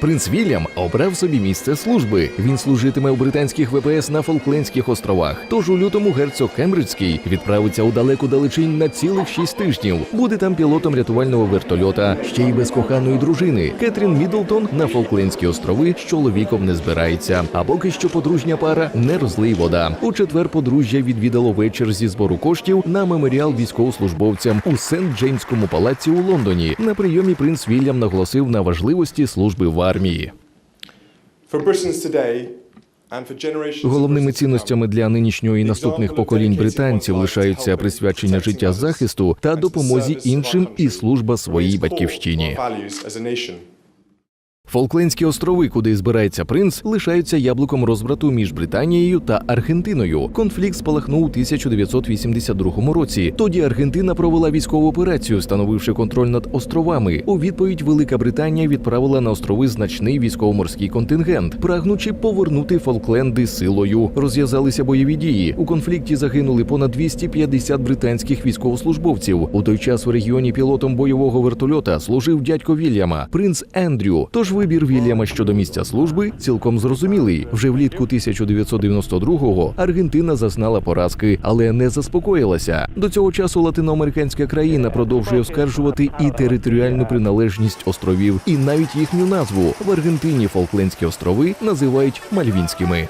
Принц Вільям обрав собі місце служби. Він служитиме у британських ВПС на Фолклендських островах. Тож у лютому герцог Кембриджський відправиться у далеку далечінь на цілих шість тижнів. Буде там пілотом рятувального вертольота, ще й без коханої дружини. Кетрін Мідлтон на Фолклендські острови з чоловіком не збирається. А поки що подружня пара не розлий вода. У четвер подружжя відвідало вечір зі збору коштів на меморіал військовослужбовцям у Сент Джеймському палаці у Лондоні. На прийомі принц Вільям наголосив на важливості служби в армії. Головними цінностями для нинішнього і наступних поколінь британців лишаються присвячення життя захисту та допомозі іншим і служба своїй батьківщині. Фолклендські острови, куди збирається принц, лишаються яблуком розбрату між Британією та Аргентиною. Конфлікт спалахнув у 1982 році. Тоді Аргентина провела військову операцію, встановивши контроль над островами. У відповідь Велика Британія відправила на острови значний військово-морський контингент, прагнучи повернути Фолкленди силою. Розв'язалися бойові дії. У конфлікті загинули понад 250 британських військовослужбовців. У той час в регіоні пілотом бойового вертольота служив дядько Вільяма, принц Ендрю. Тож вибір Вільяма щодо місця служби цілком зрозумілий. Вже влітку 1992-го Аргентина зазнала поразки, але не заспокоїлася. До цього часу латиноамериканська країна продовжує оскаржувати і територіальну приналежність островів, і навіть їхню назву в Аргентині Фолклендські острови називають Мальвінськими.